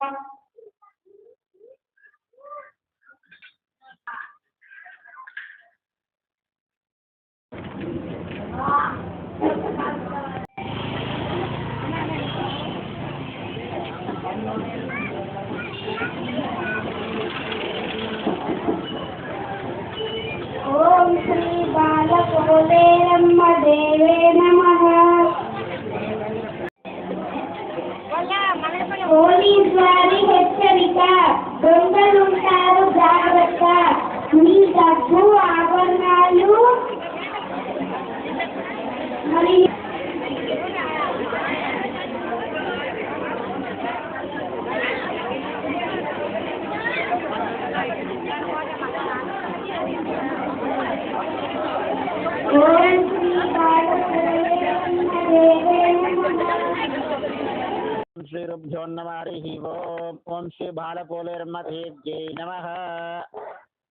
ఓం day శ్రీరుభ్యో నమ హరి ఓం ఓం శ్రీ బాలపోలేరమ్మదేవ్యై నమ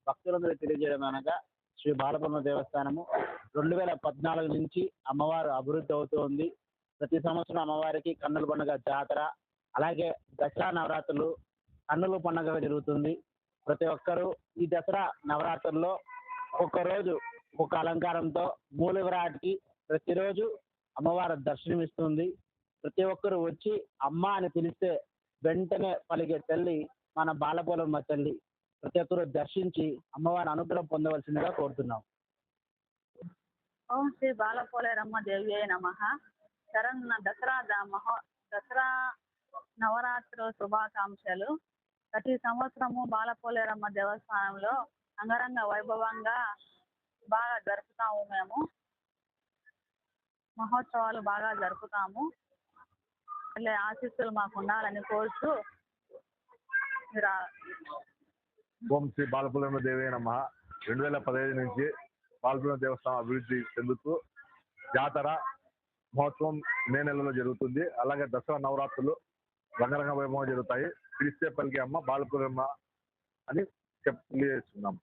భక్తులందరూ తెలియజేయడం అనగా శ్రీ బాలపూర్ణ దేవస్థానము రెండు వేల పద్నాలుగు నుంచి అమ్మవారు అభివృద్ధి అవుతూ ఉంది. ప్రతి సంవత్సరం అమ్మవారికి కన్నుల పండుగ జాతర అలాగే దసరా నవరాత్రులు కన్నుల పండుగ జరుగుతుంది. ప్రతి ఒక్కరూ ఈ దసరా నవరాత్రుల్లో ఒక్క రోజు ఒక అలంకారంతో మూల విరాట్కి ప్రతిరోజు అమ్మవారు దర్శనమిస్తుంది. ప్రతి ఒక్కరు వచ్చి అమ్మ అని పిలిస్తే వెంటనే పలికే తల్లి మన బాలపోలమ్మ తల్లి. ప్రతి ఒక్కరు దర్శించి అమ్మవారి అనుగ్రహం పొందవలసిందిగా కోరుతున్నాం. ఓం శ్రీ బాలపోలేరమ్మ దేవ్యే నమ. చరణ దసరా ద- మహో దసరా నవరాత్రుల శుభాకాంక్షలు. ప్రతి సంవత్సరము బాలపోలేరమ్మ దేవస్థానంలో అంగరంగ వైభవంగా బాగా జరుపుతాము మేము. మహోత్సవాలు బాగా జరుపుతాము. ఇలా ఆశీస్సులు మాకు ఉండాలని కోరుతూ మీరు ఓం శ్రీ బాలపురమ దేవే నమ. రెండు వేల పదహైదు నుంచి బాలపురం దేవస్థానం అభివృద్ధి చెందుతూ జాతర మహోత్సవం మే నెలలో జరుగుతుంది. అలాగే దసరా నవరాత్రులు రంగరంగ వైభవం జరుగుతాయి. పిలిస్తే పలికి అమ్మ బాలపురమ్మ అని చెప్ తెలియజేస్తున్నాం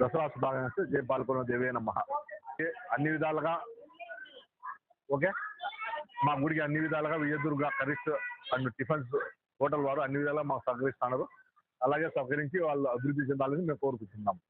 దసరా శుభాకాంక్షలు. జయ బాలపురం దేవే నమ. అన్ని విధాలుగా ఓకే? మా గుడికి అన్ని విధాలుగా Vijayadurga curries and tiffins hotel వారు అన్ని విధాలుగా మాకు సహకరిస్తున్నారు అలాగే సహకరించి వాళ్ళు అభివృద్ధి చెందాలని మేము కోరుకుంటున్నాము